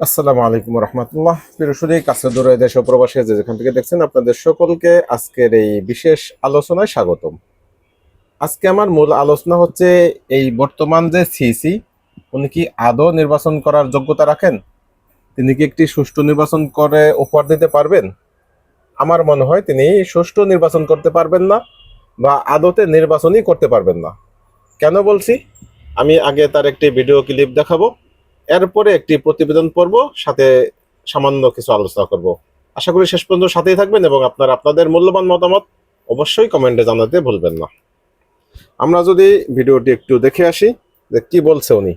আসসালামু আলাইকুম রহমতুল্লাহ। প্রিয়সুদী কাছে দূরে দেশ প্রবাসী যে যেখান থেকে দেখছেন আপনাদের সকলকে আজকের এই বিশেষ আলোচনায় স্বাগতম। আজকে আমার মূল আলোচনা হচ্ছে এই বর্তমান যে সিসি উনি কি আদৌ নির্বাচন করার যোগ্যতা রাখেন? তিনি কি একটি সুষ্ঠু নির্বাচন করে উপহার দিতে পারবেন? আমার মনে হয় তিনি সুষ্ঠু নির্বাচন করতে পারবেন না বা আদতে নির্বাচনই করতে পারবেন না। কেন বলছি? আমি আগে তার একটি ভিডিও ক্লিপ দেখাবো। এরপরে একটি প্রতিবেদন পড়ব সাথে সামান্য কিছু আলোচনা করব। আশা করি শেষ পর্যন্ত সাথেই থাকবেন এবং আপনারা, আপনাদের মূল্যবান মতামত অবশ্যই কমেন্টে জানাতে ভুলবেন না। আমরা যদি ভিডিওটি একটু দেখে আসি, যে কি বলছে উনি। হয়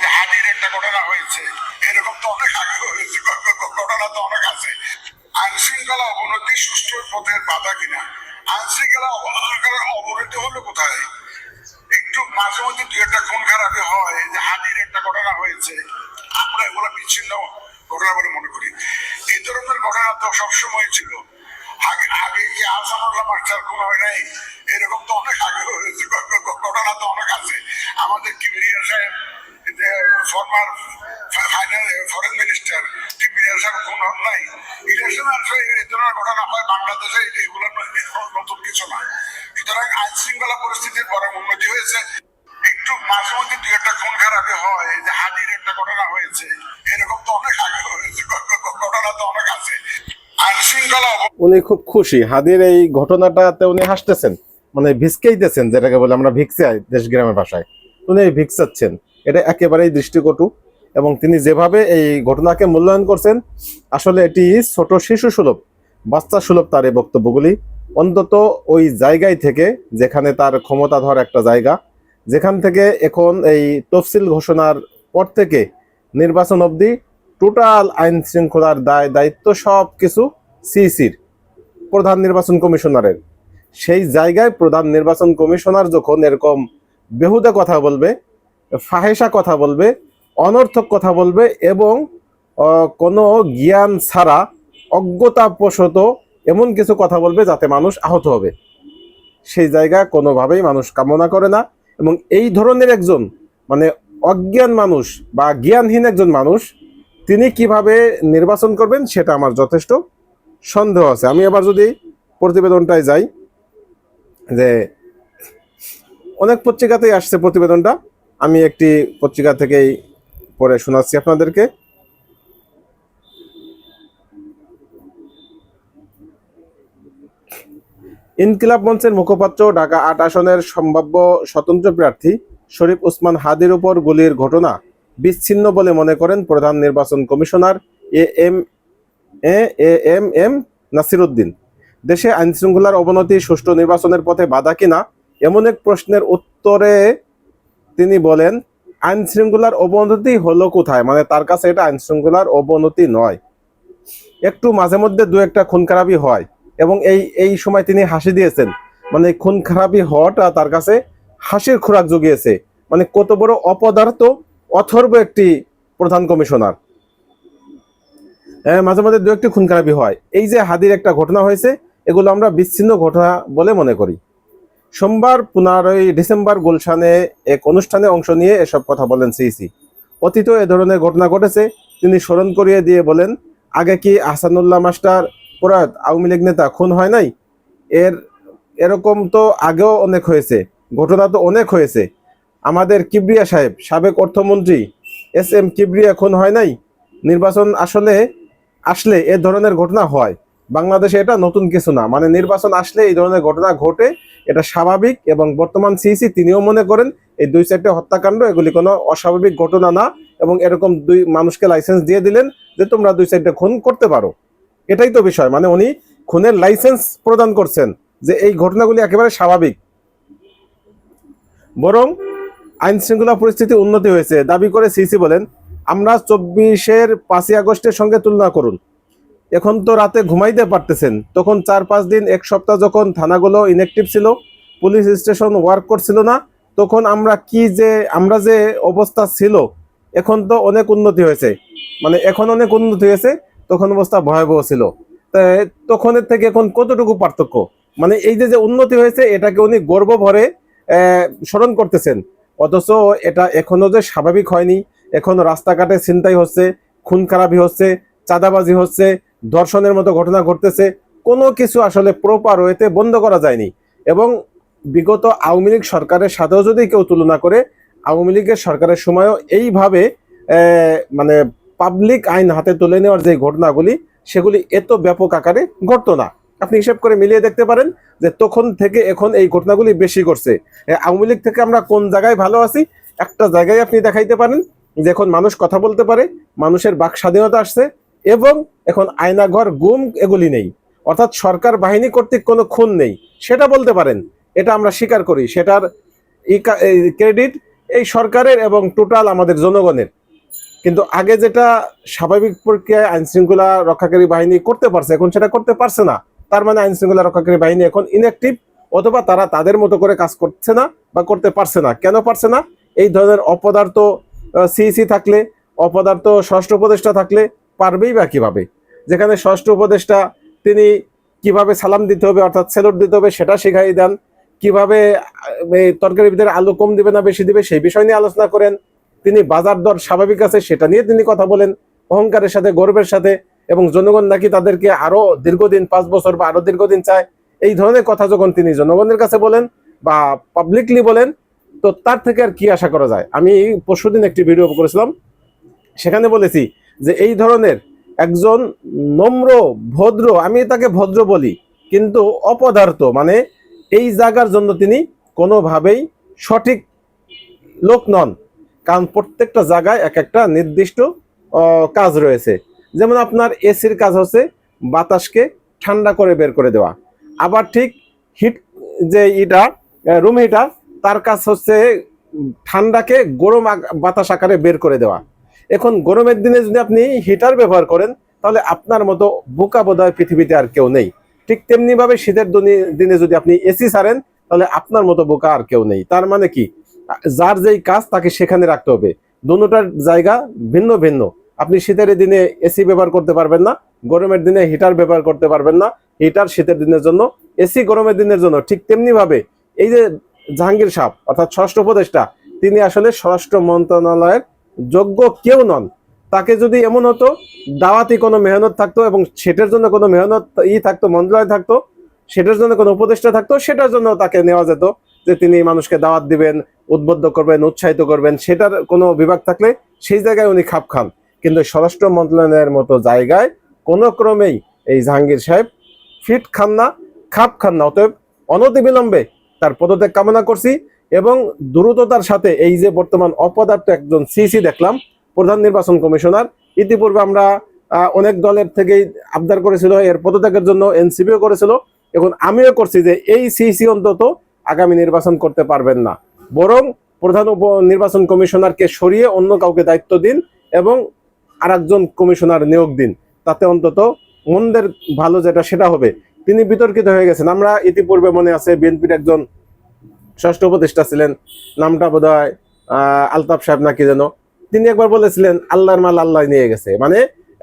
যে হাতির একটা ঘটনা হয়েছে এরকম তো অনেক আগে হয়েছে ঘ- ঘ- ঘ- ঘটনা তো অনেক আছে আইন শৃঙ্খলা অবনতি সুষ্ঠু পথের বাধা কিনা? আইন শৃঙ্খলা অব- অবনতি হলো কোথায়? একটু মাঝে মধ্যে দু একটা খুন খারাপি হয়, যে হাতির একটা ঘটনা হয়েছে। আমরা এগুলো বিচ্ছিন্ন ঘটনা বলে মনে করি। এই ধরনের ঘটনা তো সবসময় ছিল। আগে কি আসানুল্লাহ মাস্টার খুন হয় নাই? এরকম তো অনেক আগে হয়েছে। ঘটনা তো অনেক আছে। আমাদের কিবরিয়া সাহেব, যে former final foreign minister Kibria সাহেব খুন হন নাই। ইলেকশন আসলে এই ধরনের ঘটনা হয় বাংলাদেশে, এগুলো নতুন কিছু না সুতরাং আইন শৃঙ্খলা পরিস্থিতির উন্নতি হয়েছে। একটু মাঝে মধ্যে দু একটা খুন খারাপি হয় যে হাজির একটা ঘটনা হয়েছে। এরকম তো অনেক আগে হয়েছে, ঘটনা তো অনেক আছে। উনি খুব খুশি। হাদির এই ঘটনাটাতে উনি হাসতেছেন মানে ভিক্সকেইতেছেন যেটাকে বলে আমরা ভিক্সাই দেশ গ্রামের ভাষায়। উনি ভিক্সাচ্ছেন এটা একেবারেই দৃষ্টিকটু এবং তিনি যেভাবে এই ঘটনাকে মূল্যায়ন করছেন, আসলে এটি ছোট শিশু সুলভ বাচ্চা সুলভ তার এই বক্তব্যগুলি। অন্তত ওই জায়গায় থেকে, যেখানে তার ক্ষমতাধর একটা জায়গা, যেখান থেকে এখন এই তফসিল ঘোষণার পর থেকে নির্বাচন অবধি টোটাল আইন শৃঙ্খলার দায়, দায়িত্ব সব কিছু সিসির প্রধান নির্বাচন কমিশনারের। সেই জায়গায় প্রধান নির্বাচন কমিশনার যখন এরকম বেহুদা কথা বলবে, ফাহেসা কথা বলবে, অনর্থক কথা বলবে এবং কোনো জ্ঞান ছাড়া অজ্ঞতাবশত এমন কিছু কথা বলবে যাতে মানুষ আহত হবে। সেই জায়গা কোনোভাবেই মানুষ কামনা করে না এবং এই ধরনের একজন মানে অজ্ঞান মানুষ বা জ্ঞানহীন একজন মানুষ, তিনি কীভাবে নির্বাচন করবেন সেটা আমার যথেষ্ট সন্দেহ আছে। আমি আবার যদি প্রতিবেদনটায় যাই, যে অনেক পত্রিকাতেই আসছে প্রতিবেদনটা। আমি একটি পত্রিকা থেকেই পরে শোনাচ্ছি আপনাদেরকে। ইনকিলাব মঞ্চের মুখপাত্র ঢাকা আট আসনের সম্ভাব্য স্বতন্ত্র প্রার্থী শরীফ ওসমান হাদির উপর গুলির ঘটনা বিচ্ছিন্ন বলে মনে করেন প্রধান নির্বাচন commissioner A M A M M Nasiruddin. দেশে আইন শৃঙ্খলার অবনতি, সুষ্ঠু নির্বাচনের পথে বাধা কিনা, এমন এক প্রশ্নের উত্তরে তিনি বলেন আইন শৃঙ্খলার অবনতি হলো কোথায়? মানে তার কাছে এটা আইন শৃঙ্খলার অবনতি নয়। একটু মাঝে মধ্যে দু একটা খুন হয়। এবং এই এই সময় তিনি হাসি দিয়েছেন। মানে খুন খারাপি হওয়াটা তার কাছে হাসির খোরাক জুগিয়েছে। মানে কত বড় অপদার্থ অথর্ব একটি প্রধান কমিশনার। হ্যাঁ, মাঝে মাঝে দু একটি খুন খারাপি হয়। এই যে হাদির একটা ঘটনা হয়েছে এগুলো আমরা বিচ্ছিন্ন ঘটনা বলে মনে করি। সোমবার পনেরোই ডিসেম্বর গুলশানে এক অনুষ্ঠানে অংশ নিয়ে এসব কথা বলেন সিইসি। অতীত এ ধরনের ঘটনা ঘটেছে। তিনি স্মরণ করিয়ে দিয়ে বলেন আগে কি আহসানুল্লাহ মাস্টার প্রয়াত আওয়ামী লীগ নেতা খুন হয় নাই, এর এরকম তো আগেও অনেক হয়েছে, ঘটনা তো অনেক হয়েছে। আমাদের কিবরিয়া সাহেব, সাবেক অর্থমন্ত্রী এস এম কিবরিয়া খুন হয় নাই, নির্বাচন আসলে আসলে এ ধরনের ঘটনা হয়। বাংলাদেশে এটা নতুন কিছু না মানে নির্বাচন আসলে এই ধরনের ঘটনা ঘটে, এটা স্বাভাবিক এবং বর্তমান সিসি তিনিও মনে করেন, এই দুই চারটে হত্যাকাণ্ড এগুলি কোনো অস্বাভাবিক ঘটনা না এবং এরকম দুই মানুষকে লাইসেন্স দিয়ে দিলেন যে তোমরা দুই চারটে খুন করতে পারো। এটাই তো বিষয়। মানে উনি খুনের লাইসেন্স প্রদান করছেন যে এই ঘটনাগুলি একেবারে স্বাভাবিক। বরং আইন শৃঙ্খলা পরিস্থিতি উন্নতি হয়েছে। দাবি করে সিসি বলেন, আমরা চব্বিশের পাঁচই আগস্টের সঙ্গে তুলনা করুন। এখন তো রাতে ঘুমাইতে পারতেছেন। তখন চার পাঁচ দিন, এক সপ্তাহ যখন থানাগুলো ইনঅ্যাক্টিভ ছিল, পুলিশ স্টেশন ওয়ার্ক করছিল না, তখন আমরা কি যে, আমরা যে অবস্থা ছিল, এখন তো অনেক উন্নতি হয়েছে। মানে এখন অনেক উন্নতি হয়েছে। তখন অবস্থা ভয়াবহ ছিল। তখনের থেকে এখন কতটুকু পার্থক্য? মানে এই যে যে উন্নতি হয়েছে, এটাকে উনি গর্ব ভরে স্মরণ করতেছেন। অথচ এটা এখনও যে স্বাভাবিক হয়নি। এখন রাস্তাঘাটে ছিনতাই হচ্ছে, খুন খারাপি হচ্ছে, চাঁদাবাজি হচ্ছে, ধর্ষণের মতো ঘটনা ঘটতেছে। কোনো কিছু আসলে প্রপার ওয়েতে বন্ধ করা যায়নি। এবং বিগত আওয়ামী লীগ সরকারের সাথেও যদি কেউ তুলনা করে, আওয়ামী লীগের সরকারের সময়ও এইভাবে মানে পাবলিক আইন হাতে তুলে নেওয়ার যে ঘটনাগুলি সেগুলি এত ব্যাপক আকারে ঘটতো না। আপনি হিসেব করে মিলিয়ে দেখতে পারেন যে তখন থেকে এখন এই ঘটনাগুলি বেশি এ, আওয়ামী লীগ থেকে আমরা কোন জায়গায় ভালো আছি একটা জায়গায় আপনি দেখাইতে পারেন যে এখন মানুষ কথা বলতে পারে মানুষের বাক স্বাধীনতা আসছে এবং এখন আয়নাঘর গুম এগুলি নেই। অর্থাৎ সরকার বাহিনী কর্তৃক কোনো খুন নেই। সেটা বলতে পারেন। এটা আমরা স্বীকার করি। সেটার ক্রেডিট এই সরকারের এবং টোটাল আমাদের জনগণের। কিন্তু আগে যেটা স্বাভাবিক প্রক্রিয়ায় আইন শৃঙ্খলা রক্ষাকারী বাহিনী করতে পারছে, এখন সেটা করতে পারছে না। তার মানে আইন শৃঙ্খলা রক্ষাকারী বাহিনী এখন ইনঅ্যাক্টিভ অথবা তারা তাদের মতো করে কাজ করছে না বা করতে পারছে না। কেন পারছে না? এই ধরনের অপদার্থ সিইসি থাকলে, অপদার্থ ষষ্ঠ উপদেষ্টা থাকলে পারবেই বা কীভাবে? যেখানে ষষ্ঠ উপদেষ্টা, তিনি কীভাবে সালাম দিতে হবে, অর্থাৎ সেলট দিতে হবে, সেটা শিখাই দেন। কীভাবে তরকারির ভিতরে আলু কম দিবে না, বেশি দিবে, সেই বিষয় নিয়ে আলোচনা করেন। তিনি বাজার দর স্বাভাবিক আছে, সেটা নিয়ে তিনি কথা বলেন। অহংকারের সাথে, গর্বের সাথে এবং জনগণ নাকি তাদেরকে আরও দীর্ঘদিন, পাঁচ বছর বা আরও দীর্ঘদিন চায়, এই ধরনের কথা যখন তিনি জনগণের কাছে বলেন বা পাবলিকলি বলেন, তো তার থেকে আর কি আশা করা যায়? আমি পরশুদিন একটি ভিডিও করেছিলাম, সেখানে বলেছি যে এই ধরনের একজন নম্র, ভদ্র, আমি তাকে ভদ্র বলি, কিন্তু অপদার্থ মানে এই জায়গার জন্য তিনি কোনোভাবেই সঠিক লোক নন। কারণ প্রত্যেকটা জায়গায় এক একটা নির্দিষ্ট কাজ রয়েছে। যেমন আপনার এসির কাজ হচ্ছে বাতাসকে ঠান্ডা করে বের করে দেওয়া। আবার ঠিক হিট যে ইটা রুম হিটার, তার কাজ হচ্ছে ঠান্ডাকে গরম বাতাস আকারে বের করে দেওয়া। এখন গরমের দিনে যদি আপনি হিটার ব্যবহার করেন, তাহলে আপনার মতো বোকা বোধহয় পৃথিবীতে আর কেউ নেই। ঠিক তেমনিভাবে শীতের দনি- যদি আপনি এসি সারেন, তাহলে আপনার মতো বোকা আর কেউ নেই। তার মানে কি? যার যেই কাজ, তাকে সেখানে রাখতে হবে। দুটার জায়গা ভিন্ন ভিন্ন। আপনি শীতের দিনে এসি ব্যবহার করতে পারবেন না, গরমের দিনে হিটার ব্যবহার করতে পারবেন না, হিটার শীতের দিনের জন্য। এসি গরমের দিনের জন্য ঠিক তেমনি ভাবে এই যে জাহাঙ্গীর সাহ অর্থাৎ ষষ্ঠ উপদেষ্টা, তিনি আসলে স্বরাষ্ট্র মন্ত্রণালয়ের যোগ্য কেউ নন। তাকে যদি এমন হতো, দাওয়াতি কোনো মেহনত থাকতো এবং সেটার জন্য কোনো মেহনত ই থাকতো, মন্ত্রণালয় থাকতো, সেটার জন্য কোনো উপদেষ্টা থাকতো, সেটার জন্য তাকে নেওয়া যেত। যে তিনি মানুষকে দাওয়াত দিবেন, উদ্বুদ্ধ করবেন, উৎসাহিত করবেন, সেটার কোনো বিভাগ থাকলে সেই জায়গায় উনি খাপ খান। কিন্তু স্বরাষ্ট্র মন্ত্রণালয়ের মতো জায়গায় কোনো ক্রমেই এই জাহাঙ্গীর সাহেব ফিট খান না, খাপ খান না। অতএব অনতিবিলম্বে তার পদত্যাগ কামনা করছি এবং দ্রুততার সাথে এই যে বর্তমান অপদার্থ একজন সিসি দেখলাম, প্রধান নির্বাচন কমিশনার, ইতিপূর্বে আমরা অনেক দলের থেকেই আবদার করেছিল, এর পদত্যাগের জন্য এনসিপিও করেছিল। এখন আমিও করছি যে এই সিসি অন্তত আগামী নির্বাচন করতে পারবেন না। বরং প্রধান উপ নির্বাচন কমিশনারকে সরিয়ে অন্য কাউকে দায়িত্ব দিন এবং আরেকজন কমিশনার নিয়োগ দিন। তাতে অন্তত মন্দের ভালো যেটা সেটা হবে। তিনি বিতর্কিত হয়ে গেছেন। আমরা ইতিপূর্বে মনে আছে বিএনপির একজন ষষ্ঠ উপদেষ্টা ছিলেন। নামটা বোধ হয় আলতাফ সাহেব নাকি যেন। তিনি একবার বলেছিলেন, আল্লাহর মাল আল্লাহ নিয়ে গেছে। মানে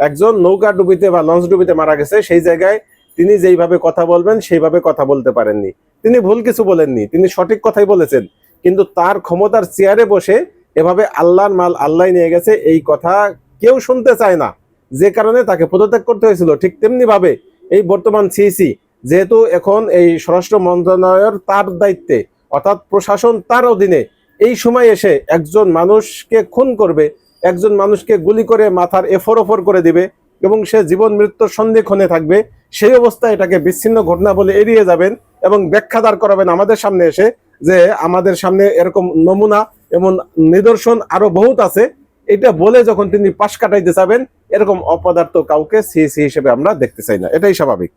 একজন নৌকা ডুবিতে বা লঞ্চ ডুবিতে মারা গেছে, সেই জায়গায় তিনি যেইভাবে কথা বলবেন, সেইভাবে কথা বলতে পারেননি। তিনি ভুল কিছু বলেননি। তিনি সঠিক কথাই বলেছেন। কিন্তু তার ক্ষমতার চেয়ারে বসে এভাবে আল্লাহর মাল আল্লাহ নিয়ে গেছে, এই কথা কেউ শুনতে চায় না। যে কারণে তাকে পদত্যাগ করতে হয়েছিল। ঠিক তেমনি ভাবে এই বর্তমান সিসি যেহেতু এখন এই স্বরাষ্ট্র মন্ত্রণালয়ের তার দায়িত্বে, অর্থাৎ প্রশাসন তার অধীনে, এই সময় এসে একজন মানুষকে খুন করবে, একজন মানুষকে গুলি করে মাথার এফর ওফর করে দিবে এবং সে জীবন মৃত্যুর সন্ধিক্ষণে থাকবে। সেই অবস্থায় এটাকে বিচ্ছিন্ন ঘটনা বলে এড়িয়ে যাবেন এবং ব্যাখ্যা দাঁড় করাবেন আমাদের সামনে এসে যে আমাদের সামনে এরকম নমুনা এমন নিদর্শন আরও বহুত আছে। এটা বলে যখন তিনি পাশ কাটাইতে চাবেন এরকম অপদার্থ কাউকে সিএসি হিসেবে আমরা দেখতে চাই না। এটাই স্বাভাবিক।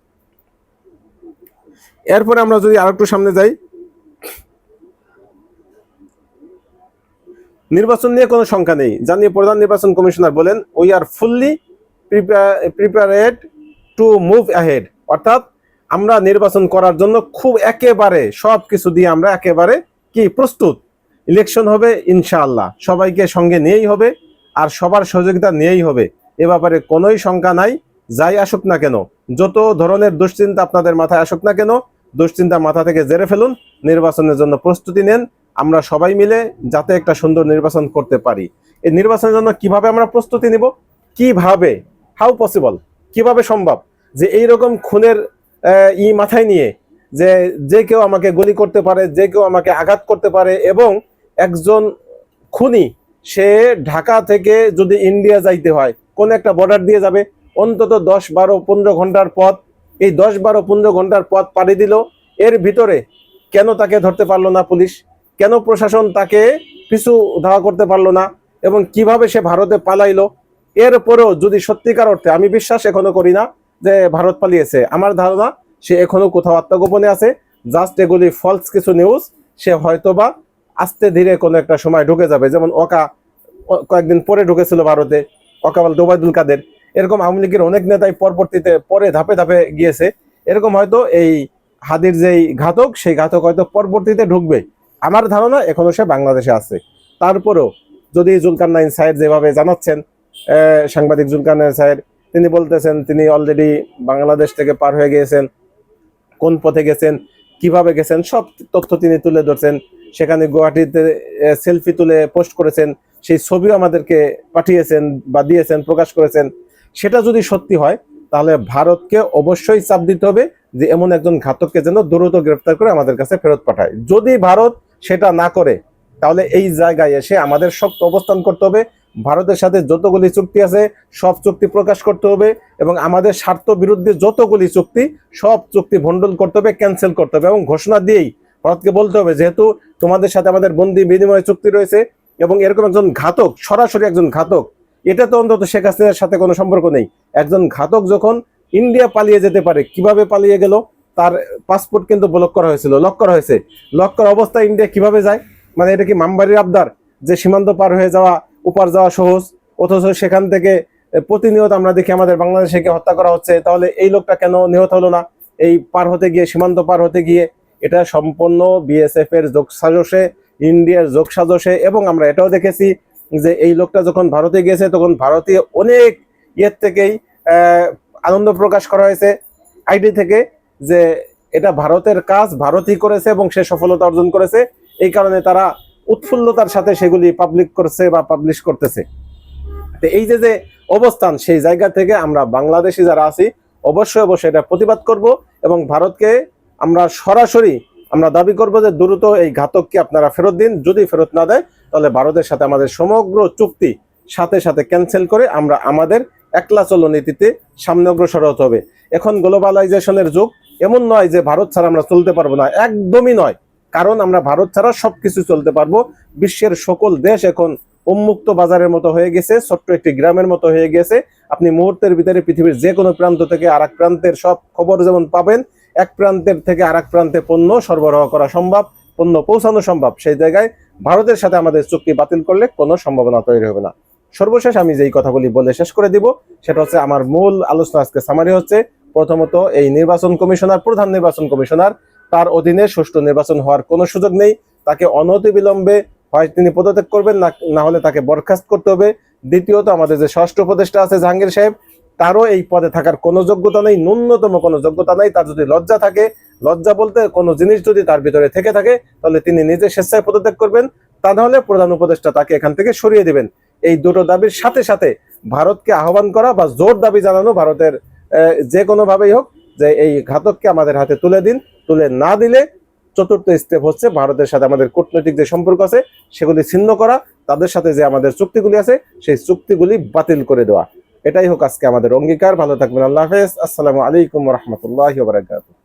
এরপরে আমরা যদি আরেকটু সামনে যাই। নির্বাচন নিয়ে কোনো সংখ্যা নেই। জানিয়ে প্রধান নির্বাচন কমিশনার বলেন we are fully prepared to move ahead অর্থাৎ আমরা নির্বাচন করার জন্য খুব একেবারে সব কিছু দিয়ে আমরা একেবারে কি প্রস্তুত। ইলেকশন হবে ইনশাআল্লাহ। সবাইকে সঙ্গে নিয়েই হবে আর সবার সহযোগিতা নিয়েই হবে। এ ব্যাপারে কোনোই শঙ্কা নাই, যাই আসুক না কেন। যত ধরনের দুশ্চিন্তা আপনাদের মাথায় আসুক না কেন, দুশ্চিন্তা মাথা থেকে জেরে ফেলুন, নির্বাচনের জন্য প্রস্তুতি নেন, আমরা সবাই মিলে যাতে একটা সুন্দর নির্বাচন করতে পারি। এই নির্বাচনের জন্য কীভাবে আমরা প্রস্তুতি নিব? কীভাবে? হাউ পসিবল কীভাবে সম্ভব? যে এইরকম খুনের ই মাথায় নিয়ে যে যে কেউ আমাকে গুলি করতে পারে, যে কেউ আমাকে আঘাত করতে পারে এবং একজন খুনি, সে ঢাকা থেকে যদি ইন্ডিয়া যাইতে হয়, কোন একটা বর্ডার দিয়ে যাবে, অন্তত দশ বারো পনেরো ঘণ্টার পথ, এই দশ বারো পনেরো ঘণ্টার পথ পাড়ি দিল। এর ভিতরে কেন তাকে ধরতে পারল না পুলিশ? কেন প্রশাসন তাকে পিছু ধাওয়া করতে পারল না? এবং কীভাবে সে ভারতে পালাইলো? এরপরেও যদি সত্যিকার অর্থে আমি বিশ্বাস এখনও করি না যে ভারত পালিয়েছে, আমার ধারণা সে এখনও কোথাও আত্মগোপনে আছে। জাস্ট এগুলি ফলস কিছু নিউজ সে হয়তোবা আস্তে ধীরে কোনো একটা সময় ঢুকে যাবে। যেমন ওকা কয়েকদিন পরে ঢুকেছিল ভারতে ওকাবাল দোবায়দুল কাদের। এরকম আওয়ামী লীগের অনেক নেতাই পরবর্তীতে পরে ধাপে ধাপে গিয়েছে। এরকম হয়তো এই হাদির যেই ঘাতক, সেই ঘাতক হয়তো পরবর্তীতে ঢুকবে। আমার ধারণা এখনও সে বাংলাদেশে আছে। তারপরেও যদি জুলকার নাইন সাহেব যেভাবে জানাচ্ছেন সাংবাদিক জুলকার নাইন সাহেব, তিনি বলতেছেন, তিনি অলরেডি বাংলাদেশ থেকে পার হয়ে গিয়েছেন, কোন পথে গেছেন, কীভাবে গেছেন, সব তথ্য তিনি তুলে ধরছেন। সেখানে গুয়াহাটিতে সেলফি তুলে পোস্ট করেছেন, সেই ছবিও আমাদেরকে পাঠিয়েছেন বা দিয়েছেন, প্রকাশ করেছেন। সেটা যদি সত্যি হয়, তাহলে ভারতকে অবশ্যই চাপ দিতে হবে যে এমন একজন ঘাতককে যেন দ্রুত গ্রেফতার করে আমাদের কাছে ফেরত পাঠায়। যদি ভারত সেটা না করে, তাহলে এই জায়গায় এসে আমাদের শক্ত অবস্থান করতে হবে ভারতের সাথে যতগুলি চুক্তি আছে, সব চুক্তি প্রকাশ করতে হবে এবং আমাদের স্বার্থ বিরুদ্ধে যতগুলি চুক্তি, সব চুক্তি ভণ্ডল করতে হবে ক্যান্সেল করতে হবে এবং ঘোষণা দিয়েই ভারতকে বলতে হবে যেহেতু তোমাদের সাথে আমাদের বন্দি বিনিময় চুক্তি রয়েছে এবং এরকম একজন ঘাতক, সরাসরি একজন ঘাতক, এটা তো অন্তত শেখ হাসিনার সাথে কোনো সম্পর্ক নেই। একজন ঘাতক যখন ইন্ডিয়া পালিয়ে যেতে পারে, কীভাবে পালিয়ে গেল? তার পাসপোর্ট কিন্তু ব্লক করা হয়েছিল লক করা হয়েছে। লক করা অবস্থায় ইন্ডিয়া কীভাবে যায়? মানে এটা কি মামবাড়ির আবদার যে সীমান্ত পার হয়ে যাওয়া উপার যাওয়া সহজ, অথচ সেখান থেকে প্রতিনিয়ত আমরা দেখি আমাদের বাংলাদেশকে হত্যা করা হচ্ছে, তাহলে এই লোকটা কেন নিহত হলো না? এই পার হতে গিয়ে, সীমান্ত পার হতে গিয়ে, এটা সম্পূর্ণ বিএসএফ এর যোগ সাজসে ইন্ডিয়ার যোগ সাজসে এবং আমরা এটাও দেখেছি যে এই লোকটা যখন ভারতে গিয়েছে, তখন ভারতীয় অনেক ইয়ের থেকেই আনন্দ প্রকাশ করা হয়েছে। আইডি থেকে যে এটা ভারতের কাজ, ভারতই করেছে এবং সে সফলতা অর্জন করেছে। এই কারণে তারা উৎফুল্লতার সাথে সেগুলি পাবলিক করছে বা পাবলিশ করতেছে। তো এই যে যে অবস্থান, সেই জায়গা থেকে আমরা বাংলাদেশি যারা আছি, অবশ্যই অবশ্যই এটা প্রতিবাদ করব এবং ভারতকে আমরা সরাসরি আমরা দাবি করব যে দ্রুত এই ঘাতককে আপনারা ফেরত দিন। যদি ফেরত না দেয়, তাহলে ভারতের সাথে আমাদের সমগ্র চুক্তি সাথে সাথে ক্যান্সেল করে আমরা আমাদের একলা চলো নীতিতে সামনে অগ্রসর হতে হবে। এখন গ্লোবালাইজেশনের যুগ, এমন নয় যে ভারত ছাড়া আমরা চলতে পারব না, একদমই নয়। কারণ আমরা ভারত ছাড়া সবকিছু চলতে পারব। বিশ্বের সকল দেশ এখন উন্মুক্ত বাজারের মতো হয়ে গেছে, ছোট্ট একটি গ্রামের মতো হয়ে গেছে। আপনি মুহূর্তের ভিতরে পৃথিবীর যে কোনো প্রান্ত থেকে আর প্রান্তের সব খবর যেমন পাবেন, এক প্রান্তের থেকে আর প্রান্তে পণ্য সরবরাহ করা সম্ভব, পণ্য পৌঁছানো সম্ভব। সেই জায়গায় ভারতের সাথে আমাদের চুক্তি বাতিল করলে কোনো সম্ভাবনা তৈরি হবে না। সর্বশেষ আমি যেই কথাগুলি বলে শেষ করে দিব, সেটা হচ্ছে আমার মূল আলোচনা আজকে সামারি হচ্ছে। প্রথমত এই নির্বাচন কমিশনার, প্রধান নির্বাচন কমিশনার তার অধীনে সুষ্ঠু নির্বাচন হওয়ার কোনো সুযোগ নেই। তাকে অনতিবিলম্বে হয় তিনি পদত্যাগ করবেন, না হলে তাকে বরখাস্ত করতে হবে। দ্বিতীয়ত, আমাদের যে ষষ্ঠ উপদেষ্টা আছে জাহাঙ্গীর সাহেব, তারও এই পদে থাকার কোনো যোগ্যতা নেই, ন্যূনতম কোনো যোগ্যতা নেই। তার যদি লজ্জা থাকে, লজ্জা বলতে কোনো জিনিস যদি তার ভিতরে থেকে থাকে, তাহলে তিনি নিজে স্বেচ্ছায় পদত্যাগ করবেন। তা নাহলে প্রধান উপদেষ্টা তাকে এখান থেকে সরিয়ে দিবেন। এই দুটো দাবির সাথে সাথে ভারতকে আহ্বান করা বা জোর দাবি জানানো ভারতের যে কোনোভাবেই হোক, যে এই ঘাতককে আমাদের হাতে তুলে দিন। তুলে না দিলে চতুর্থ স্টেপ হচ্ছে ভারতের সাথে আমাদের কূটনৈতিক যে সম্পর্ক আছে, সেগুলি ছিন্ন করা, তাদের সাথে যে আমাদের চুক্তিগুলি আছে, সেই চুক্তিগুলি বাতিল করে দেওয়া। এটাই হোক আজকে আমাদের অঙ্গীকার। ভালো থাকবেন। আল্লাহ হাফেজ। আসসালামু আলাইকুম রহমতুল্লাহ বারাকাতুহ।